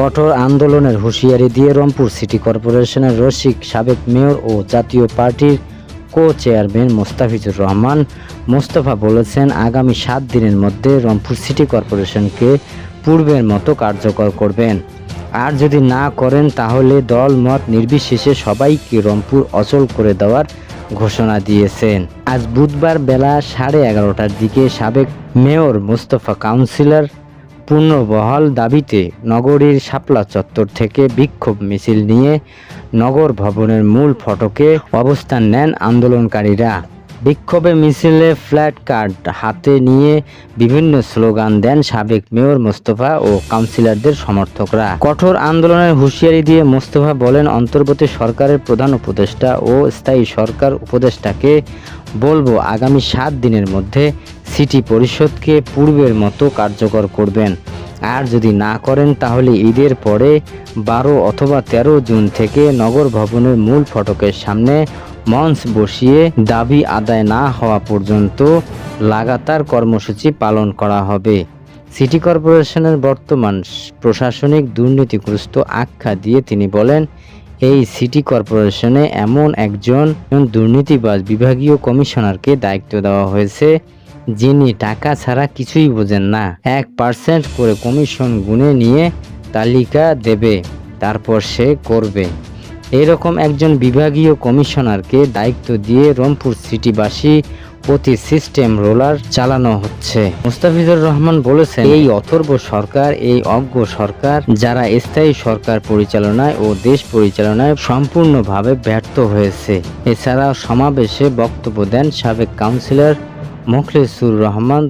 কঠোর আন্দোলনের হুঁশিয়ারি দিয়ে রংপুর সিটি কর্পোরেশনের রসিক সাবেক মেয়র ও জাতীয় পার্টির কো চেয়ারম্যান মোস্তাফিজুর রহমান, মোস্তফা বলেছেন, আগামী সাত দিনের মধ্যে রংপুর সিটি কর্পোরেশনকে পূর্বের মতো কার্যকর করবেন। আর যদি না করেন, তাহলে দল মত নির্বিশেষে সবাইকে রংপুর অচল করে দেওয়ার ঘোষণা দিয়েছেন। আজ বুধবার বেলা সাড়ে এগারোটার দিকে সাবেক মেয়র মোস্তফা কাউন্সিলর পুনর্বহাল দাবিতে নগরীর শাপলা চত্বর থেকে বিক্ষোভ মিছিল নিয়ে নগর ভবনের মূল ফটকে অবস্থান নেন আন্দোলনকারীরা। বিক্ষোভে মিছিলে ফ্ল্যাট কার্ড হাতে নিয়ে বিভিন্ন স্লোগান দেন সাবেক মেয়র মোস্তফা ও কাউন্সিলরদের সমর্থকরা। কঠোর আন্দোলনের হুঁশিয়ারি দিয়ে মোস্তফা বলেন, অন্তর্বর্তী সরকারের প্রধান উপদেষ্টা ও স্থায়ী সরকার উপদেষ্টাকে বলব আগামী সাত দিনের মধ্যে সিটি পরিষদকে পূর্বের মতো কার্যকর করবেন। আর যদি না করেন, তাহলে ঈদের পরে বারো অথবা তেরো জুন থেকে নগর ভবনের মূল ফটকের সামনে মঞ্চ বসিয়ে দাবি আদায় না হওয়া পর্যন্ত লাগাতার কর্মসূচি পালন করা হবে। সিটি কর্পোরেশনের বর্তমান প্রশাসনিক দুর্নীতিগ্রস্ত আখ্যা দিয়ে তিনি বলেন, এই সিটি কর্পোরেশনে এমন একজন দুর্নীতিবাজ বিভাগীয় কমিশনারকে দায়িত্ব দেওয়া হয়েছে, যিনি টাকা ছাড়া কিছুই বোঝেন না। এক পার্সেন্ট করে কমিশন গুনে নিয়ে তালিকা দেবে, তারপর সে করবে। এরকম একজন বিভাগীয় কমিশনারকে দায়িত্ব দিয়ে রংপুর সিটিবাসী প্রতি সিস্টেম রোলার চালানো হচ্ছে। মুস্তাফিজুর রহমান বলেছেন, এই অথর্ব সরকার, এই অজ্ঞ সরকার যারা স্থায়ী সরকার পরিচালনায় ও দেশ পরিচালনায় সম্পূর্ণভাবে ব্যর্থ হয়েছে। এছাড়া সমাবেশে বক্তব্য দেন সাবেক কাউন্সিলর মোখলেসুর রহমান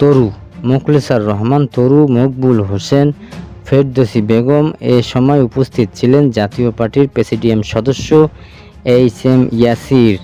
তরু মোখলেসার রহমান তরু, মকবুল হোসেন ফেরদৌসি বেগম এ সময় উপস্থিত ছিলেন জাতীয় পার্টির প্রেসিডিয়াম সদস্য এইচ এম ইয়াসির।